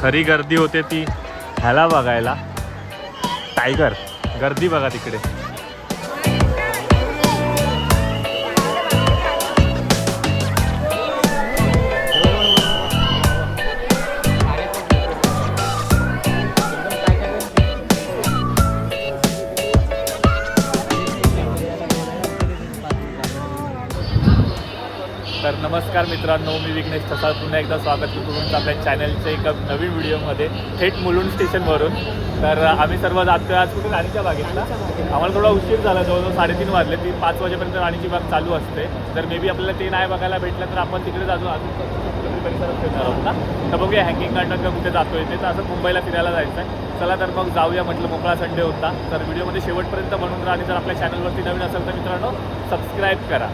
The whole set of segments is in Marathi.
खरी गर्दी होते ती. ह्याला बघायला. टायगर गर्दी बघा तिकडे. नमस्कार मित्रांनो मी विघ्नेश ठसाळ पुन्हा एकदा स्वागत करतो तुमचं आपल्या चॅनलच्या एका नवीन व्हिडिओमध्ये थेट मुलुंड स्टेशनवरून. तर आम्ही सर्व जातोय आज कुठे? राणीच्या बागेतला. आम्हाला थोडा उशीर झाला जवळजवळ साडेतीन वाजले. ती पाच वाजेपर्यंत राणीची बाग चालू असते. तर मे बी आपल्याला ते नाही बघायला भेटलं तर आपण तिकडे जातो. अजून परिसरात फिरणार आहोत ना? तर बघूया हँगिंग गार्डन का कुठे जातोय ते. तर असं मुंबईला फिरायला जायचं आहे चला तर मग जाऊया म्हटलं मोकळा संडे होता. तर व्हिडिओमध्ये शेवटपर्यंत म्हणून राहा आणि जर आपल्या चॅनलवरती नवीन असेल तर मित्रांनो सबस्क्राईब करा.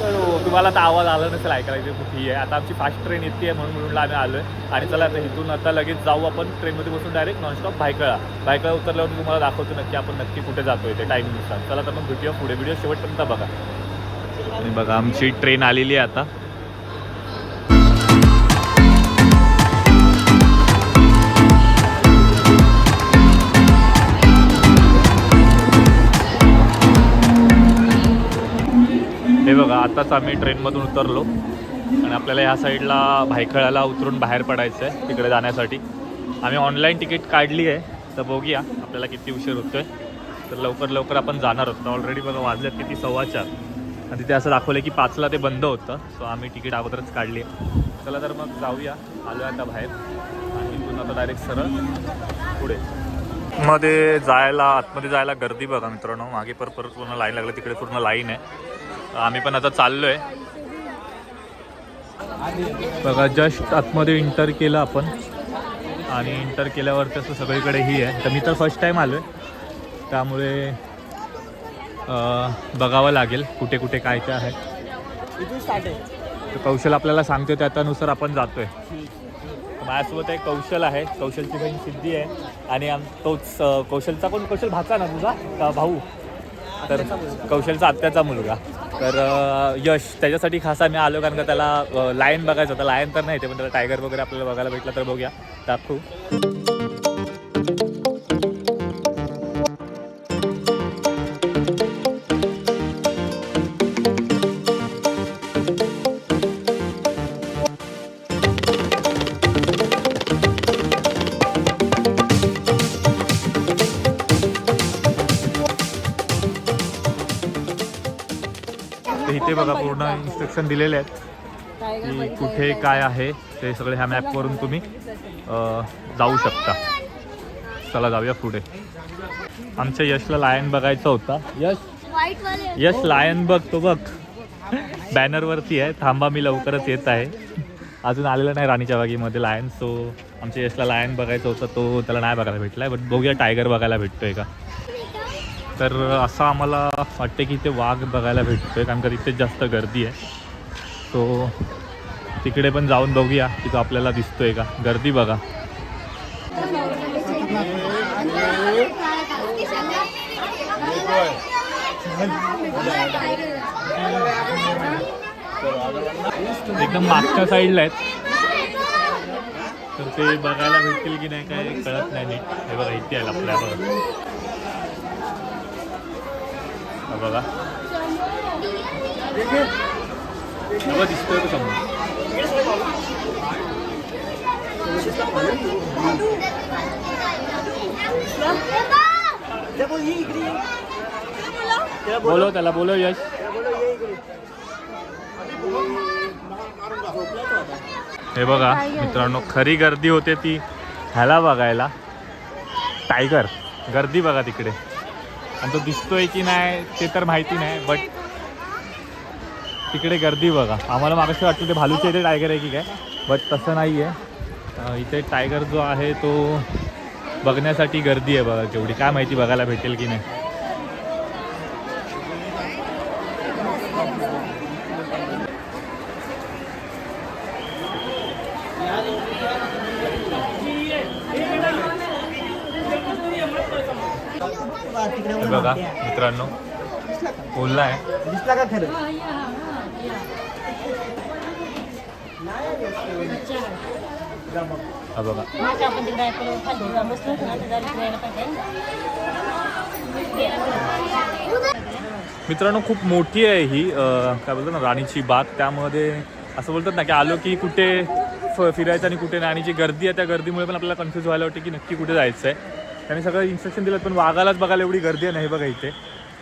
तर तुम्हाला आता आवाज आला नसेल ऐकायला इथे कुठेही आहे? आता आमची फास्ट ट्रेन येते आहे म्हणून म्हणून आम्ही आलो आहे आणि चला आता इथून आता लगेच जाऊ आपण. ट्रेनमध्ये बसून डायरेक्ट नॉनस्टॉप भायकळा भायकळा उतरल्यावर तुम्हाला दाखवतो नक्की आपण नक्की कुठे जातो आहे ते टाईमनुसार चला तर मग व्हिडिओ पुढे. व्हिडिओ शेवटपर्यंत बघा. आणि बघा आमची ट्रेन आलेली आहे आता. आताच आम्ही ट्रेनमधून उतरलो. आणि आपल्याला ह्या साईडला भायखळ्याला उतरून बाहेर पडायचं आहे तिकडे जाण्यासाठी. आम्ही ऑनलाईन तिकीट काढली आहे तर बघूया आपल्याला किती उशीर होतो आहे तर लवकर लवकर आपण जाणार होतो ऑलरेडी बघा वाजल्यात किती? सव्वा चार. आणि तिथे असं दाखवलं की पाचला ते बंद होतं. सो आम्ही तिकीट अगोदरच काढली आहे. चला तर मग जाऊया. आलो आता बाहेर. आणि इथून आता डायरेक्ट सरळ पुढे. मध्ये जायला आतमध्ये जायला गर्दी बघा मित्रांनो. मागे परत परत पूर्ण लाईन लागलं तिकडे पूर्ण लाईन आहे. आम्ही पण आता चाललोय. बघा जस्ट आतमध्ये इंटर केलं आपण. आणि इंटर केल्यावर तसं सगळीकडे ही आहे. तर मी तर फर्स्ट टाईम आलो आहे त्यामुळे बघावं लागेल कुठे कुठे काय काय आहे. कौशल आपल्याला सांगतो त्याच्यानुसार आपण जातोय. माझ्यासोबत एक कौशल आहे. कौशलची बहीण सिद्धी आहे. आणि आम तोच कौशलचा कोण कौशल भाचा ना तुझा का भाऊ? तर कौशलचा आत्याचा मुलगा. तर यश त्याच्यासाठी खास आम्ही आलो कारण का त्याला लायन बघायचं होतं. लायन तर नाही ते पण त्याला टायगर वगैरे आपल्याला बघायला भेटला तर बघूया. दाखवू पूर्ण इन्स्ट्रक्शन दिलेले आहेत की कुठे काय आहे ते सगळे ह्या मॅपवरून तुम्ही जाऊ शकता. चला जाऊया पुढे. आमच्या यशला लायन बघायचा होता. यश? यश लायन बघ तो बघ. बॅनरवरती आहे. थांबा मी लवकरच येत आहे. अजून आलेला नाही राणीच्या बागेमध्ये लायन सो आमच्या यशला लायन बघायचं होतं तो त्याला नाही बघायला भेटला आहे बट बघूया टायगर बघायला भेटतोय का? तर असं आम्हाला वाटते की इथे वाघ बघायला भेटतोय कारण का तिथे जास्त गर्दी आहे. सो तिकडे पण जाऊन बघूया तिथं आपल्याला दिसतोय का? गर्दी बघा. एकदम मागच्या साईडला आहेत. तर ते बघायला भेटतील की नाही काय कळत नाही हे बघा इथे आहे आपल्या बघा बघा. बघा दिसतोय समोर. बोलो त्याला बोलो. यश. हे बघा मित्रांनो खरी गर्दी होते ती ह्याला बघायला. टायगर. गर्दी बघा तिकडे. आणि तो दिसतोय की नाही ते तर माहिती नाही बट तिकडे गर्दी बघा. आम्हाला मागाशी वाटलं ते भालूचे इथे टायगर आहे की काय बट तसं नाही आहे इथे टायगर जो आहे तो बघण्यासाठी गर्दी आहे बघा केवढी काय माहिती बघायला भेटेल की नाही हे बघा मित्रांनो. बोलला आहे. दिसला का खरं हा बघा. मित्रांनो खूप मोठी आहे ही अं, काय बोलतो ना राणीची बाग. त्यामध्ये असं बोलतात ना की आलो की कुठे फ फिरायचं आणि कुठे नाही. आणि जी गर्दी आहे त्या गर्दीमुळे पण आपल्याला कन्फ्यूज व्हायला वाटते की नक्की कुठे जायचं आहे त्यांनी सगळं इन्स्ट्रक्शन दिलं पण वाघालाच बघायला एवढी गर्दी आहे नाही बघा इथे.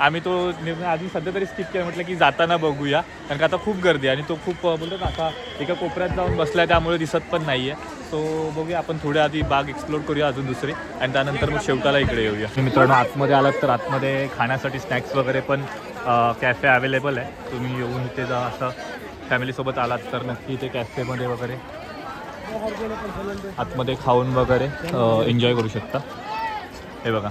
आम्ही तो निर्णय आधी सध्या तरी स्किप केला म्हटलं की जाताना बघूया. कारण का आता खूप गर्दी आहे आणि तो खूप बोलतो ना आता एका कोपऱ्यात जाऊन बसला आहे त्यामुळे दिसत पण नाही आहे सो बघूया आपण थोड्या आधी बाग एक्सप्लोर करूया अजून दुसरी आणि त्यानंतर मग शेवटाला इकडे येऊया. मित्रांनो आतमध्ये आलात तर आतमध्ये खाण्यासाठी स्नॅक्स वगैरे पण कॅफे अवेलेबल आहे. तुम्ही येऊन इथे जा असं फॅमिलीसोबत आलात तर नक्की इथे कॅफेमध्ये वगैरे आतमध्ये खाऊन वगैरे एन्जॉय करू शकता. हे बघा.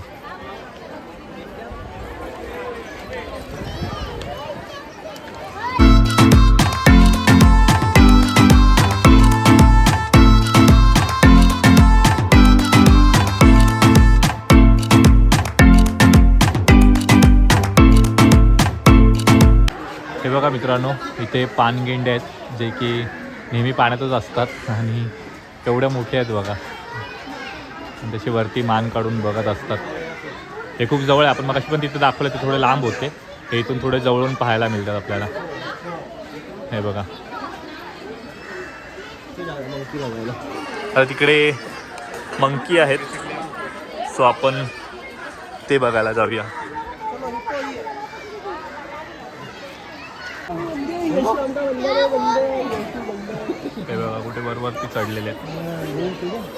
मित्रांनो इथे पानगेंडे आहेत जे की नेहमी पाण्यातच असतात आणि केवढ्या मोठे आहेत बघा. तसे तशी वरती मान काढून बघत असतात. हे खूप जवळ आहे. आपण मग पण तिथे दाखवलं ते थोडे लांब होते. हे इथून थोडे जवळून पाहायला मिळतात आपल्याला. हे बघा. आता तिकडे मंकी आहेत. सो आपण ते बघायला जाऊया. हे बघा कुठे बरोबर ती चढलेले आहेत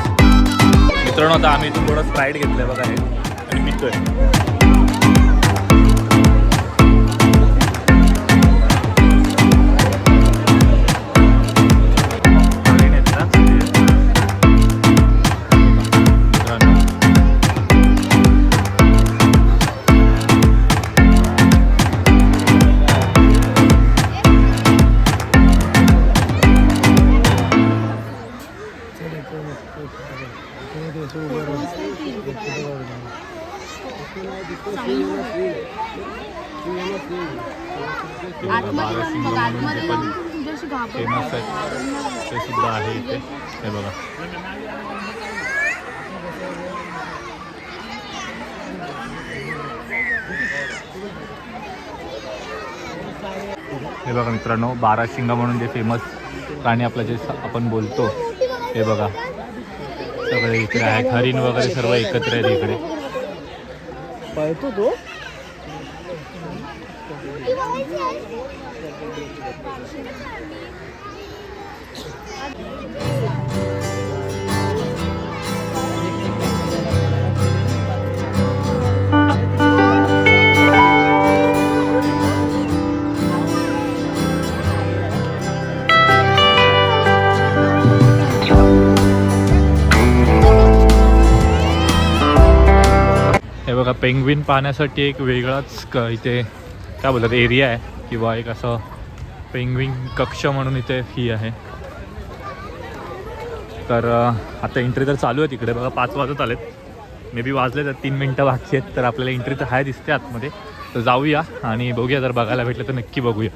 मित्रांनो आता आम्ही इथून थोडं स्प्राईट घेतलंय बघा हे. आणि पितोय हे म्हणून पण फेमस आहे ते सुद्धा आहे इथे हे बघा हे बघा मित्रांनो बाराशिंगा म्हणून जे फेमस प्राणी आपलं जे आपण बोलतो हे बघा. सगळे इकडे आहेत. हरिण वगैरे सर्व एकत्र आहेत इकडे. पळतो तो. आता पेंग्विन पाहण्यासाठी एक वेगळाच क इथे काय बोलतात एरिया आहे. किंवा एक असं पेंग्विन कक्ष म्हणून इथे ही आहे. तर आता एंट्री तर चालू आहे तिकडे. बघा पाच वाजत आलेत. मे बी वाजले तर तीन मिनटं बाकी आहेत तर आपल्याला एंट्री तर आहे दिसते आतमध्ये. तर जाऊया आणि बघूया जर बघायला भेटलं तर नक्की बघूया.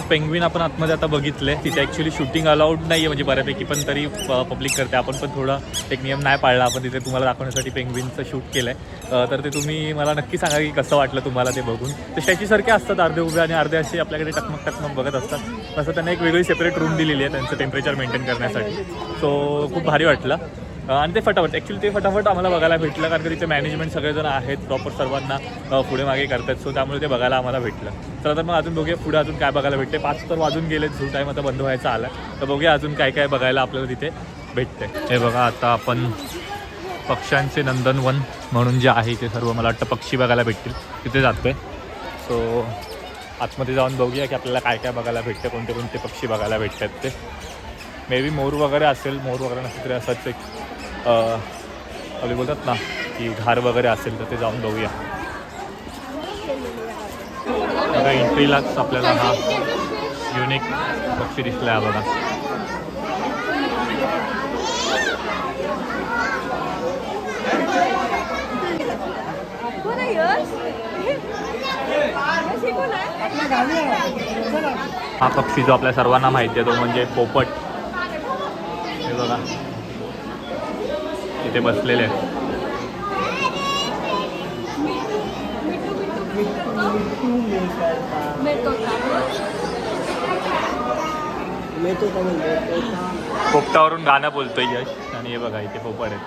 पेंग्विन आपण आतमध्ये आता बघितले. तिथे ॲक्च्युली शूटिंग अलाउड नाही आहे म्हणजे बऱ्यापैकी पण तरी पब्लिक करते. आपण पण थोडा एक नियम नाही पाळला. आपण तिथे तुम्हाला दाखवण्यासाठी पेंग्विनचं शूट केलं आहे तर ते तुम्ही मला नक्की सांगा की कसं वाटलं तुम्हाला ते बघून. तर स्टॅच्यूसारखे असतात अर्धे उभे आणि अर्धे असे आपल्याकडे टकमक टकमक बघत असतात. तसं त्यांना एक वेगळी सेपरेट रूम दिलेली आहे त्यांचं टेम्परेचर मेंटेन करण्यासाठी. सो खूप भारी वाटलं. आणि ते फटाफट ॲक्च्युली ते फटाफट आम्हाला बघायला भेटलं कारण की तिथे मॅनेजमेंट सगळेजण आहेत प्रॉपर सर्वांना पुढे मागे करतात. सो त्यामुळे ते बघायला आम्हाला भेटलं. चला तर मग अजून बघूया पुढे अजून काय बघायला भेटते पाच तर वाजून गेले झू टाईम आता बंद व्हायचा आला. तर बघूया अजून काय काय बघायला आपल्याला तिथे भेटते हे बघा आता आपण पक्ष्यांचे नंदनवन म्हणून जे आहे ते सर्व मला वाटतं पक्षी बघायला भेटतील. तिथे जातोय. सो आतमध्ये जाऊन बघूया की आपल्याला काय काय बघायला भेटतं कोणते कोणते पक्षी बघायला भेटतात ते. मे बी मोर वगैरे असेल मोर वगैरे नसेल तरी असंच एक आपले बोलतात ना की घार वगैरे असेल तर ते जाऊन बघूया. बघा एंट्रीलाच आपल्याला हा युनिक पक्षी दिसला आहे बघा. हा पक्षी जो आपल्या सर्वांना माहिती आहे तो म्हणजे पोपट. हे बघा. इथे बसलेले आहेत. पोपटावरून गाणं बोलतोय यश. आणि हे बघा इथे पोपट आहेत.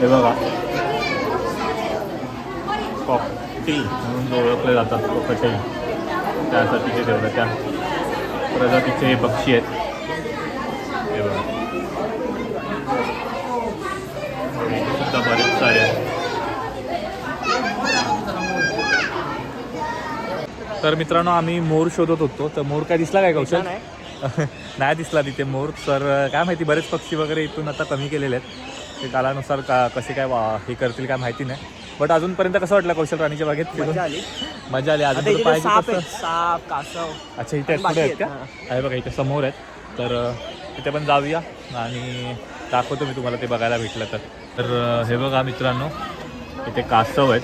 हे बघा. पॉपटी म्हणून जो ओळखले जातात पोपटही. त्यासाठी ते तेवढं त्या प्रजातीचे हे पक्षी आहेत. हे बघा इथे सुद्धा बरेच सारे आहेत तर मित्रांनो आम्ही मोर शोधत होतो. तर मोर काय दिसला काय कौशल? नाही. दिसला तिथे मोर. तर काय माहिती बरेच पक्षी वगैरे इथून आता कमी केलेले आहेत. ते कालानुसार का कसे काय वा- हे करतील काय माहिती नाही. बट अजूनपर्यंत कसं वाटलं कौशल राणीच्या बागेत फिरून? मजा आली. अजून पाहिजे अच्छा इथे आहेत, का? आहे बघा इथे समोर आहेत. तर तिथे पण जाऊया. आणि दाखवतो मी तुम्हाला ते बघायला भेटलं तर. तर हे बघा मित्रांनो इथे कासव आहेत.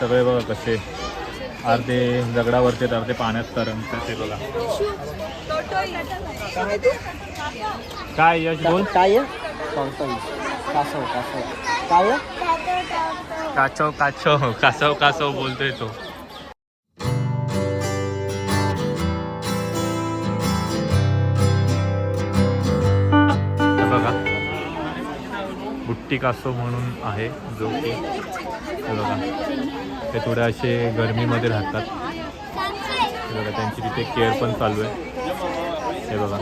सगळे बघा कसे. अर्धे दगडावरचे आहेत, अर्धे पाण्यात तरंगतात ते बघा. काय यश बोल? काय कासव कासव. काय आहे? काचव काचव. कासव कासव बोलतोय तो. बुट्टी म्हणून आहे जो की बघा ते थोडे असे गरमीमध्ये राहतात. हे बघा त्यांची तिथे केअर पण चालू आहे. हे बघा.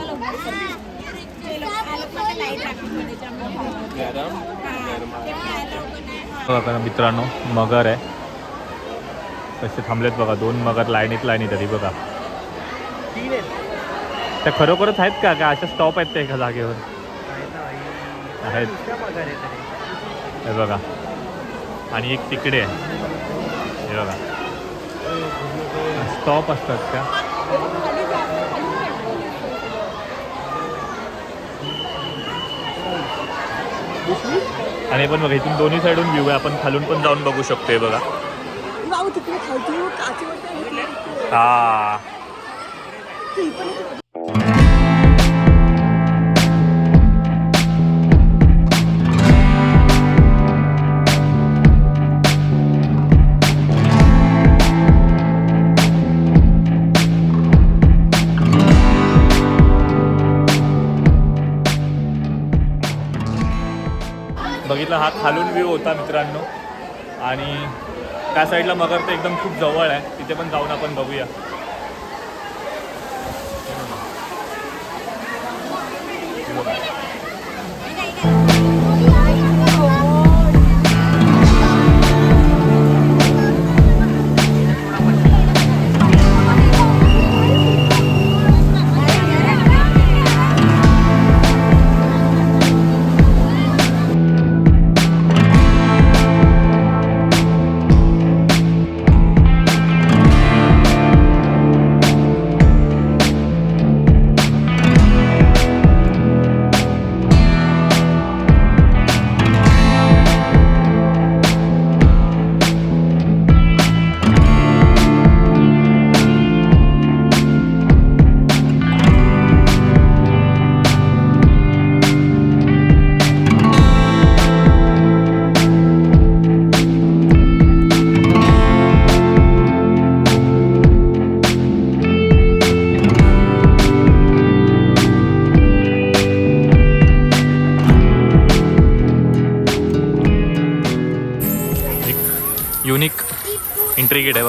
बघा मित्रांनो मगर आहे. कसे थांबलेत बघा दोन मगर लाईनीत लाईनीत आधी बघा. त्या खरोखरच आहेत का? काय अशा स्टॉप आहेत त्या एका जागेवर? आहेत दुसऱ्या पगार आहे तरी. हे बघा. आणि एक तिकडे आहे. हे बघा. स्टॉप असतात का? आणि पण बघा इथून दोन्ही साईडून व्ह्यू आहे. आपण खालून पण जाऊन बघू शकतो हे. बघा. हा बघितला हा खालून व्ह्यू होता मित्रांनो. आणि त्या साईडला मगर तर एकदम खूप जवळ आहे. तिथे पण जाऊन आपण बघूया.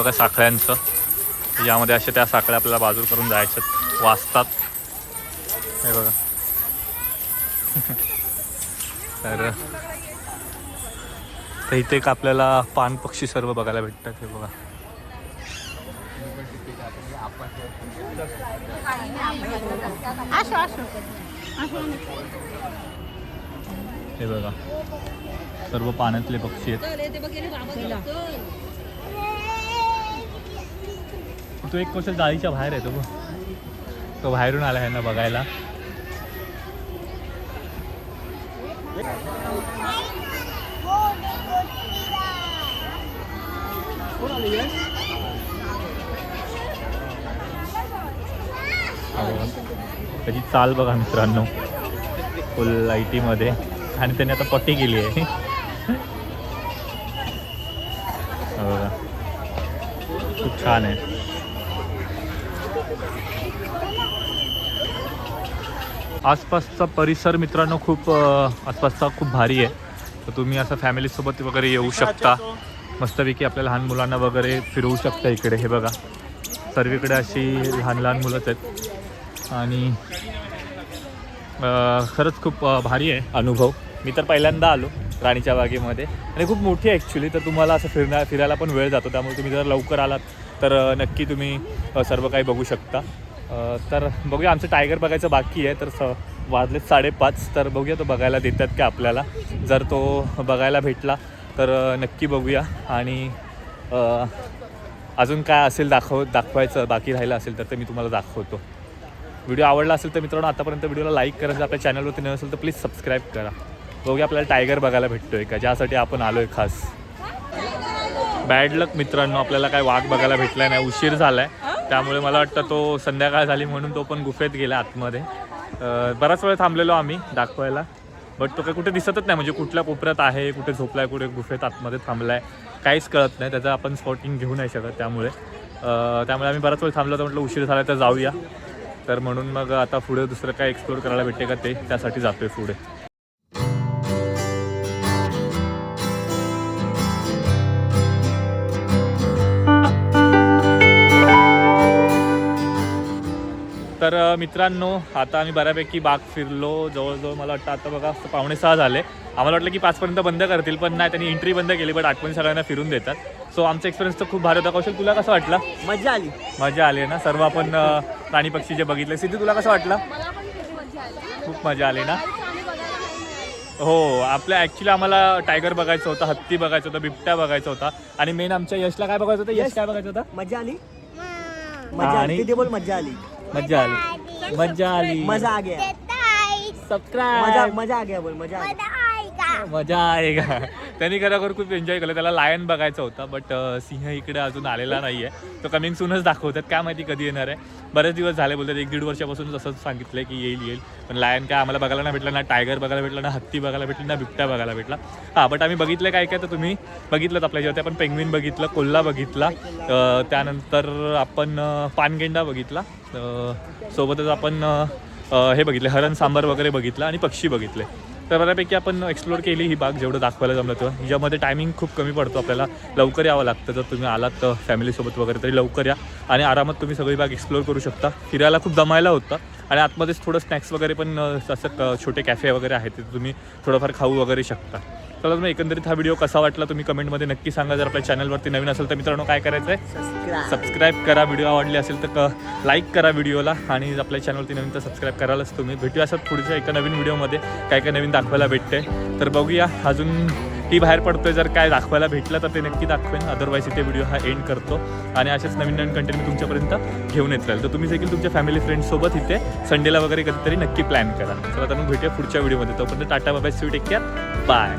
बघा साखळ्यांचं. यामध्ये अशा त्या साखळ्या आपल्याला बाजूर करून जायच्यात वाचतात. हे बघा. तर तर इथे एक आपल्याला पान पक्षी सर्व बघायला भेटतात हे बघा. हे बघा. सर्व पाण्यातले पक्षी आहेत. तो एक कौशल जाळीच्या बाहेर आहे तो तो बाहेरून आला आहे ना बघायला. त्याची चाल बघा मित्रांनो. फुल लाईटीमध्ये आणि त्याने आता पट्टी केली आहे. हो बघा. खूप छान आहे. आसपासचा परिसर मित्रांनो खूप आसपासचा खूप भारी आहे. तर तुम्ही असं फॅमिलीसोबत वगैरे येऊ शकता. मस्तपैकी आपल्या लहान मुलांना वगैरे फिरवू शकता इकडे. हे बघा. सर्वीकडे अशी लहान लहान मुलंच आहेत. आणि खरंच खूप भारी आहे अनुभव. मी तर पहिल्यांदा आलो राणीच्या बागेमध्ये. आणि खूप मोठी आहे ॲक्च्युली तर तुम्हाला असं फिरण्या फिरायला पण वेळ जातो. त्यामुळे तुम्ही जर लवकर आलात तर नक्की तुम्ही सर्व काही बघू शकता. तर बघूया आमचं टायगर बघायचं बाकी आहे तर स वाजलेत साडेपाच तर बघूया तो बघायला देतात का आपल्याला. जर तो बघायला भेटला तर नक्की बघूया. आणि अजून काय असेल दाखव दाखवायचं बाकी राहिलं असेल तर ते मी तुम्हाला दाखवतो. व्हिडिओ आवडला असेल तर मित्रांनो आतापर्यंत व्हिडिओला लाईक करा. जर आपल्या चॅनलवरती नसेल असेल तर प्लीज सबस्क्राईब करा. बघूया आपल्याला टायगर बघायला भेटतो आहे का? ज्यासाठी आपण आलो आहे खास. बॅड लक मित्रांनो आपल्याला काय वाघ बघायला भेटला नाही उशीर झाला आहे त्यामुळे मला वाटतं तो संध्याकाळ झाली म्हणून तो पण गुफेत गेला आतमध्ये. बराच वेळ थांबलेलो आम्ही दाखवायला. बट तो काही कुठे दिसतच नाही म्हणजे कुठल्या कोपऱ्यात आहे कुठे झोपलाय कुठे गुफेत आतमध्ये थांबलाय काहीच कळत नाही. त्याचं आपण स्पॉटिंग घेऊ नाही शकत त्यामुळे. त्यामुळे आम्ही बराच वेळ थांबलो तर म्हटलं उशीर झाला तर जाऊया. तर म्हणून मग आता पुढे दुसरं काय एक्सप्लोर करायला भेटते का ते त्यासाठी जातोय पुढे. तर मित्रांनो आता आम्ही बऱ्यापैकी बाग फिरलो. जवळजवळ मला वाटतं आता बघा पावणे सहा झाले. आम्हाला वाटलं की पाचपर्यंत बंद करतील पण नाही त्यांनी एंट्री बंद केली बट आठपर्यंत सगळ्यांना फिरून देतात. सो आमचा एक्सपिरियन्स तर खूप भारी होता. कौशल तुला कसं वाटलं? मजा आली. मजा आली ना? सर्व आपण प्राणी पक्षी जे बघितले. सिद्धी तुला कसं वाटलं? मला पण खूप मजा आली. खूप मजा आली ना? हो आपल्या ॲक्च्युली आम्हाला टायगर बघायचं होतं हत्ती बघायचं होतं बिबट्या बघायचा होता. आणि मेन आमच्या यशला काय बघायचं होतं? यश काय बघायचं होतं? मजा आली. मजा आणि- आली तिथे बोल मजा आली. मजा आली. मजा आली. मजा आ गया. मजा सबस्क्राईब मजा आ गया बोल मजा आ गया. मजा आहे का? त्यांनी खरोखर खूप एन्जॉय केलं. त्याला लायन बघायचा होता बट सिंह इकडे अजून आलेला नाही आहे तो कमिंग सूनच दाखवतात. काय माहिती कधी येणार आहे. बरेच दिवस झाले बोलतात. एक दीड वर्षापासून तसंच सांगितलं की येईल येईल. पण लायन काय आम्हाला बघायला नाही भेटलं ना टायगर बघायला भेटलं ना हत्ती बघायला भेटलं ना बिबट्या बघायला भेटला. हां बट आम्ही बघितलं काय काय तर तुम्ही बघितलं आपल्या जेव्हा आपण पेंग्विन बघितलं कोल्हा बघितला त्यानंतर आपण पानगेंडा बघितला सोबतच आपण हे बघितले हरण सांबार वगैरे बघितलं आणि पक्षी बघितले. तर बऱ्यापैकी आपण एक्सप्लोर केली ही बाग जेवढं दाखवायला जमलं तेव्हा. हिच्यामध्ये टायमिंग खूप कमी पडतो आपल्याला. लवकर यावं लागतं. जर तुम्ही आलात तर फॅमिलीसोबत वगैरे तरी लवकर या. आणि आरामात तुम्ही सगळी बाग एक्सप्लोर करू शकता. फिरायला खूप दमायला होतं. आणि आतमध्येच थोडं स्नॅक्स वगैरे पण असं क- छोटे कॅफे वगैरे आहेत तिथे तुम्ही थोडंफार खाऊ वगैरे शकता. चला मग एकंदरीत हा व्हिडिओ कसा वाटला तुम्ही कमेंटमध्ये नक्की सांगा. जर आपल्या चॅनलवरती नवीन असेल तर मित्रांनो काय करायचं आहे सबस्क्राईब करा. व्हिडिओ आवडले असेल तर क लाईक करा व्हिडिओला आणि आपल्या चॅनलवरती नवीन तर सबस्क्राईब करायलाच तुम्ही. भेटूया असं पुढच्या एका नवीन व्हिडिओमध्ये काय काय नवीन दाखवायला भेटते तर बघूया. अजून ती बाहेर पडतोय. जर काय दाखवायला भेटलं तर ते नक्की दाखवेन. अदरवाईज इथे व्हिडिओ हा एंड करतो. आणि असेच नवीन नवीन कंटेंट मी तुमच्यापर्यंत घेऊन येत राहील. तर तुम्ही देखील तुमच्या फॅमिली फ्रेंड्ससोबत इथे संडेला वगैरे कधीतरी नक्की प्लॅन करा. चला तर मग भेटूया पुढच्या व्हिडिओमध्ये तोपर्यंत tata bye sweet care bye